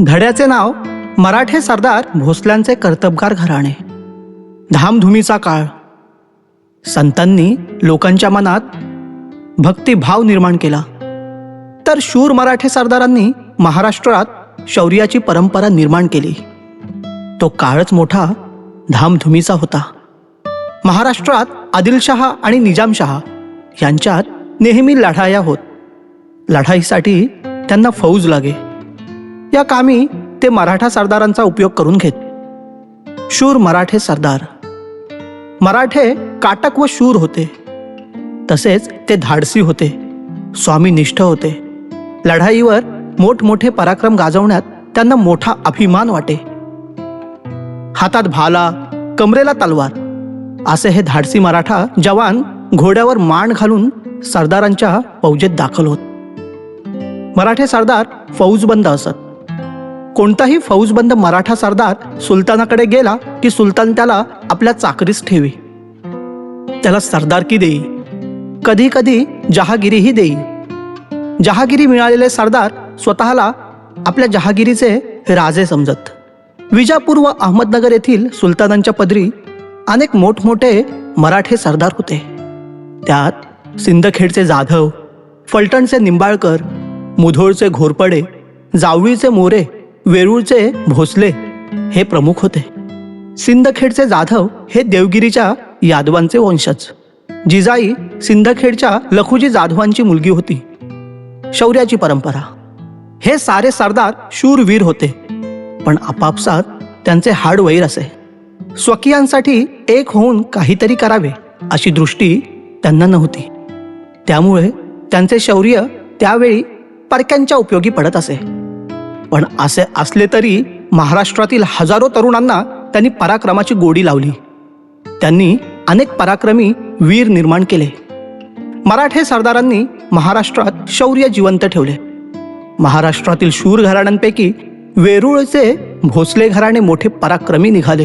धड्याचे नाव मराठे सरदार भोसल्यांचे कर्तबगार घराणे. धामधुमीचा काळ. संतांनी लोकांच्या मनात भक्तिभाव निर्माण केला. तर शूर मराठे सरदारांनी महाराष्ट्रात शौर्याची परंपरा निर्माण केली. तो काळच मोठा धामधुमीचा होता. महाराष्ट्रात आदिलशहा आणि निजामशहा यांच्यात नेहमी लढाया होत. लढाईसाठी त्यांना फौज लागे. या कामी ते मराठा सरदारांचा उपयोग करून घेत. शूर मराठे सरदार. मराठे काटक व शूर होते. तसेच ते धाडसी होते. स्वामीनिष्ठ होते. लढाईवर मोठमोठे पराक्रम गाजवण्यात त्यांना मोठा अभिमान वाटे. हातात भाला कमरेला तलवार असे हे धाडसी मराठा जवान घोड्यावर मान घालून सरदारांच्या फौजेत दाखल होत. मराठे सरदार फौजबंद असत. कोणताही फौजबंद मराठा सरदार सुलतानाकडे गेला की सुलतान त्याला आपल्या चाकरीस ठेवी. त्याला सरदारकी देई. कधी कधी जहागिरीही देई. जहागिरी मिळालेले सरदार स्वतःला आपल्या जहागिरीचे राजे समजत. विजापूर व अहमदनगर येथील सुलतानांच्या पदरी अनेक मोठमोठे मराठे सरदार होते. त्यात सिंदखेडचे जाधव फलटणचे निंबाळकर मुधोळचे घोरपडे जावळीचे मोरे वेरूळचे भोसले हे प्रमुख होते. सिंदखेडचे जाधव हे देवगिरीच्या यादवांचे वंशज. जिजाई सिंदखेडच्या लखुजी जाधवांची मुलगी होती. शौर्याची परंपरा. हे सारे सरदार शूरवीर होते. पण आपापसात त्यांचे हाडवैर असे. स्वकीयांसाठी एक होऊन काहीतरी करावे अशी दृष्टी त्यांना नव्हती. त्यामुळे त्यांचे शौर्य त्यावेळी परक्यांच्या उपयोगी पडत असे. पण असे असले तरी महाराष्ट्रातील हजारो तरुणांना त्यांनी पराक्रमाची गोडी लावली. त्यांनी अनेक पराक्रमी वीर निर्माण केले. मराठे सरदारांनी महाराष्ट्रात शौर्य जिवंत ठेवले. महाराष्ट्रातील शूर घराण्यांपैकी वेरूळचे भोसले घराणे मोठे पराक्रमी निघाले.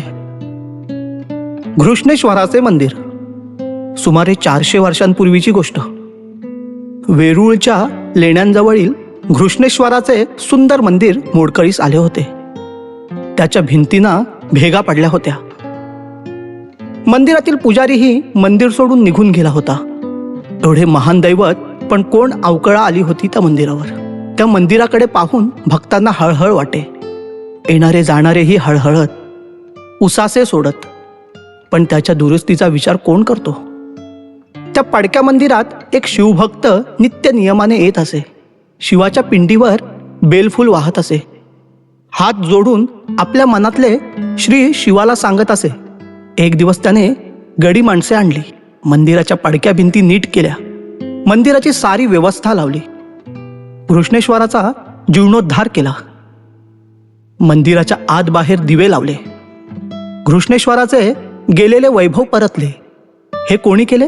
घृष्णेश्वराचे मंदिर. सुमारे चारशे वर्षांपूर्वीची गोष्ट. वेरूळच्या लेण्यांजवळील घृष्णेश्वराचे सुंदर मंदिर मोडकळीस आले होते. त्याच्या भिंतींना भेगा पडल्या होत्या. मंदिरातील पुजारीही मंदिर सोडून निघून गेला होता. एवढे महान दैवत पण कोण अवकळा आली होती त्या मंदिरावर. त्या मंदिराकडे पाहून भक्तांना हळहळ वाटे. येणारे जाणारेही हळहळत उसासे सोडत. पण त्याच्या दुरुस्तीचा विचार कोण करतो? त्या पडक्या मंदिरात एक शिवभक्त नित्य नियमाने येत असे. शिवाच्या पिंडीवर बेलफूल वाहत असे. हात जोडून आपल्या मनातले श्री शिवाला सांगत असे. एक दिवस त्याने गडी माणसे आणली. मंदिराच्या पडक्या भिंती नीट केल्या. मंदिराची सारी व्यवस्था लावली. कृष्णेश्वराचा जीर्णोद्धार केला. मंदिराच्या आत बाहेर दिवे लावले. घृष्णेश्वराचे गेलेले वैभव परतले. हे कोणी केले?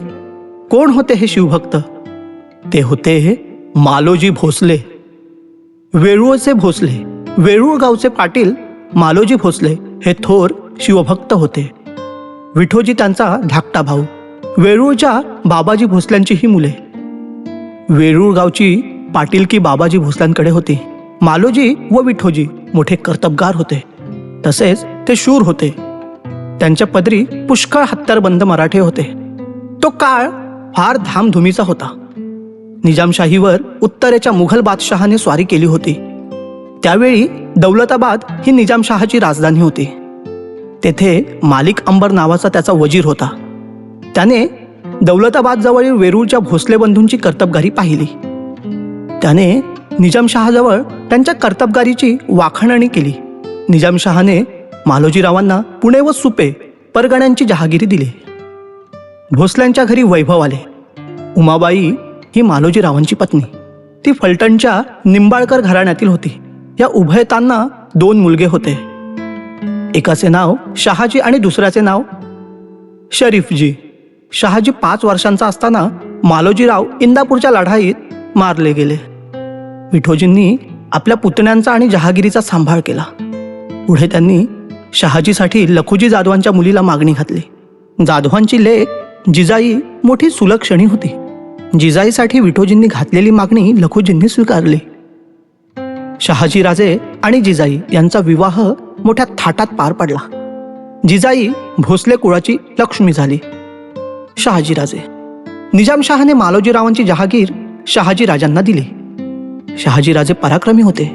कोण होते हे शिवभक्त? ते होते हे मालोजी भोसले. वेरूळचे भोसले. वेरूळ गावचे पाटील मालोजी भोसले हे थोर शिवभक्त होते. विठोजी त्यांचा धाकटा भाऊ. वेरूळच्या बाबाजी भोसल्यांची ही मुले. वेरूळ गावची पाटीलकी बाबाजी भोसल्यांकडे होती. मालोजी व विठोजी मोठे कर्तबगार होते. तसेच ते शूर होते. त्यांच्या पदरी पुष्कळ हत्यारबंद मराठे होते. तो काळ फार धामधुमीचा होता. निजामशाहीवर उत्तरेच्या मुघल बादशहाने स्वारी केली होती. त्यावेळी दौलताबाद ही निजामशहाची राजधानी होती. तेथे मालिक अंबर नावाचा त्याचा वजीर होता. त्याने दौलताबादजवळील वेरूळच्या भोसले बंधूंची कर्तबगारी पाहिली. त्याने निजामशहाजवळ त्यांच्या कर्तबगारीची वाखाणणी केली. निजामशहाने मालोजीरावांना पुणे व सुपे परगण्यांची जहागिरी दिली. भोसल्यांच्या घरी वैभव आले. उमाबाई ही मालोजीरावांची पत्नी. ती फलटणच्या निंबाळकर घराण्यातील होती. या उभयतांना दोन मुलगे होते. एकाचे नाव शहाजी आणि दुसऱ्याचे नाव शरीफजी. शहाजी पाच वर्षांचा असताना मालोजीराव इंदापूरच्या लढाईत मारले गेले. विठोजींनी आपल्या पुतण्यांचा आणि जहागिरीचा सांभाळ केला. पुढे त्यांनी शहाजीसाठी लखुजी जाधवांच्या मुलीला मागणी घातली. जाधवांची लेख जिजाई मोठी सुलक्षणी होती. जिजाईसाठी विठोजींनी घातलेली मागणी लखुजींनी स्वीकारली. शहाजीराजे आणि जिजाई यांचा विवाह मोठ्या थाटात पार पडला. जिजाई भोसले कुळाची लक्ष्मी झाली. शहाजीराजे. निजामशहाने मालोजीरावांची जहागीर शहाजीराजांना दिली. शहाजीराजे पराक्रमी होते.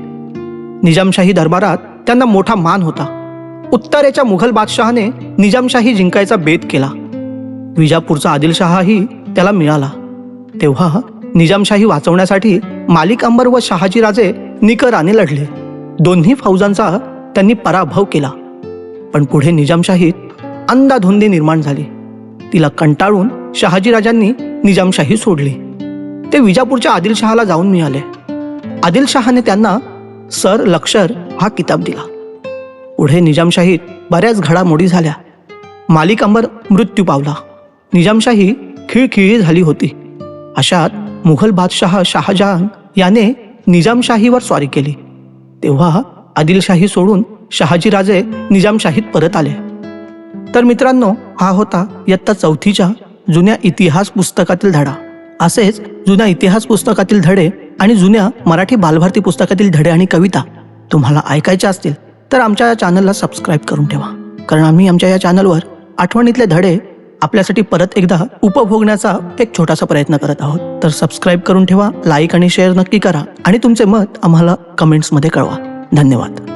निजामशाही दरबारात त्यांना मोठा मान होता. उत्तरेच्या मुघल बादशहाने निजामशाही जिंकायचा बेत केला. विजापूरचा आदिलशहाही त्याला मिळाला. तेव्हा निजामशाही वाचवण्यासाठी मालिक अंबर व शहाजीराजे निकराने लढले. दोन्ही फौजांचा त्यांनी पराभव केला. पण पुढे निजामशाहीत अंदाधुंदी निर्माण झाली. तिला कंटाळून शहाजीराजांनी निजामशाही सोडली. ते विजापूरच्या आदिलशहाला जाऊन मिळाले. आदिलशहाने त्यांना सर लक्षर हा किताब दिला. पुढे निजामशाहीत बऱ्याच घडामोडी झाल्या. मालिक अंबर मृत्यू पावला. निजामशाही खिळखिळी झाली होती. अशात मुघल बादशहा शहाजहान याने निजामशाहीवर स्वारी केली. तेव्हा आदिलशाही सोडून शहाजीराजे निजामशाहीत परत आले. तर मित्रांनो हा होता इयत्ता चौथीच्या जुन्या इतिहास पुस्तकातील धडा. असेच जुन्या इतिहास पुस्तकातील धडे आणि जुन्या मराठी बालभारती पुस्तकातील धडे आणि कविता तुम्हाला ऐकायच्या असतील तर आमच्या या चॅनलला सबस्क्राईब करून ठेवा. कारण आम्ही आमच्या या चॅनलवर आठवणीतले धडे आपल्यासाठी परत एकदा उपभोगण्याचा एक छोटासा प्रयत्न करत आहोत. तर सबस्क्राईब करून ठेवा लाईक आणि शेअर नक्की करा आणि तुमचे मत आम्हाला कमेंट्समध्ये कळवा. धन्यवाद.